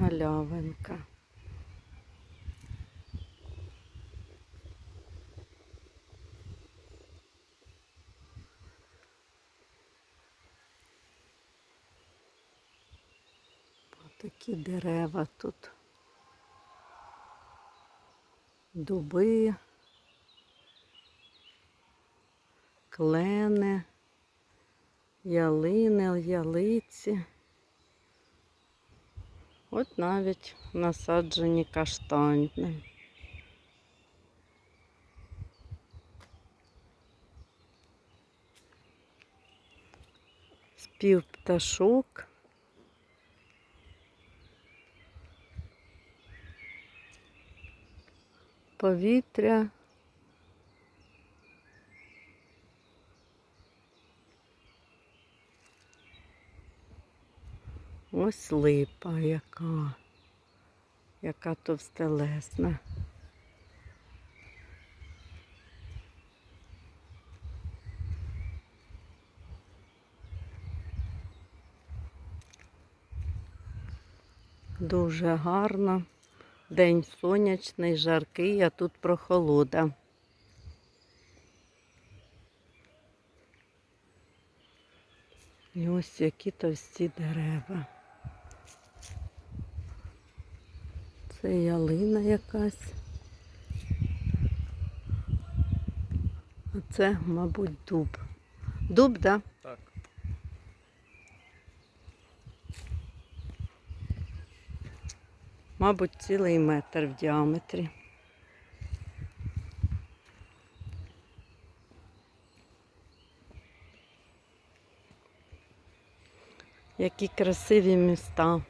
галявинка. Такі дерева тут. Дуби, клени, ялини, ялиці. От навіть насаджені каштани. Спів пташок. Повітря. Ось липа яка, яка товстелесна. Дуже гарно. День сонячний, жаркий, а тут прохолода. І ось які товсті дерева. Це ялина якась. А це, мабуть, дуб. Дуб, так? Да? Так. Мабуть, цілий метр в діаметрі. Які красиві міста.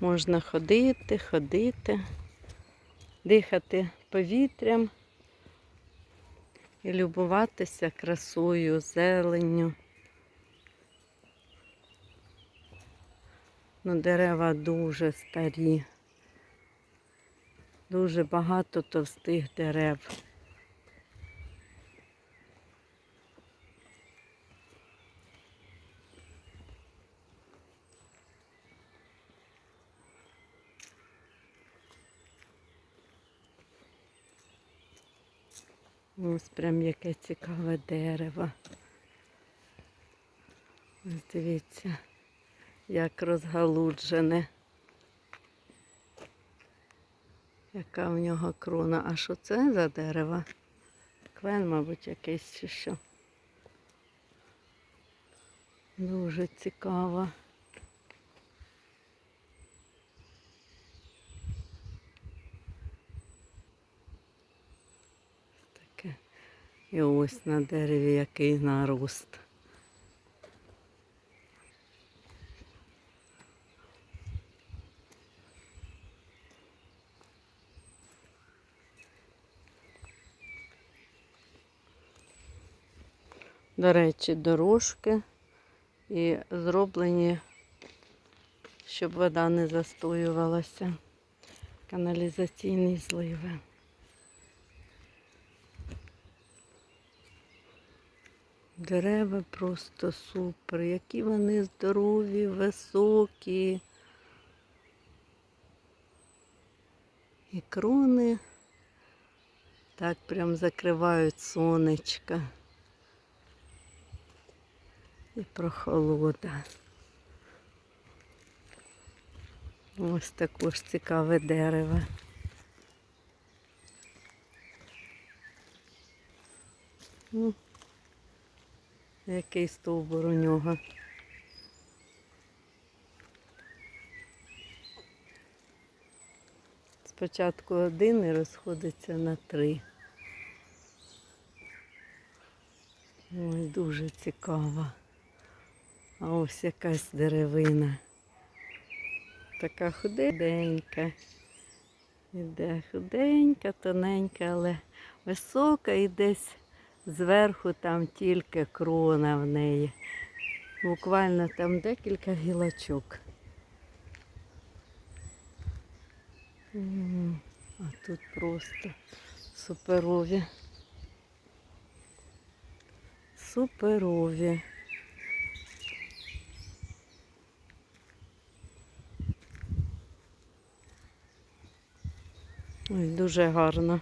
Можна ходити, ходити, дихати повітрям і любуватися красою, зеленню. Ну, дерева дуже старі. Дуже багато товстих дерев. Ось прям яке цікаве дерево. Ось дивіться, як розгалуджене. Яка в нього крона. А що це за дерево? Квен, мабуть, якийсь чи що. Дуже цікаво. І ось на дереві який нарост. До речі, дорожки і зроблені, щоб вода не застоювалася. Каналізаційні зливи. Дерева просто супер, які вони здорові, високі. І крони так прям закривають сонечко. І прохолода. Ось також цікаве дерево. Ну, який стовбур у нього. Спочатку один і розходиться на три. Ой, дуже цікаво. А ось якась деревина. Така худенька. Іде худенька, тоненька, але висока і десь зверху там тільки крона в неї. Буквально там декілька гілочок. А тут просто суперові. Суперові. Ой, дуже гарно.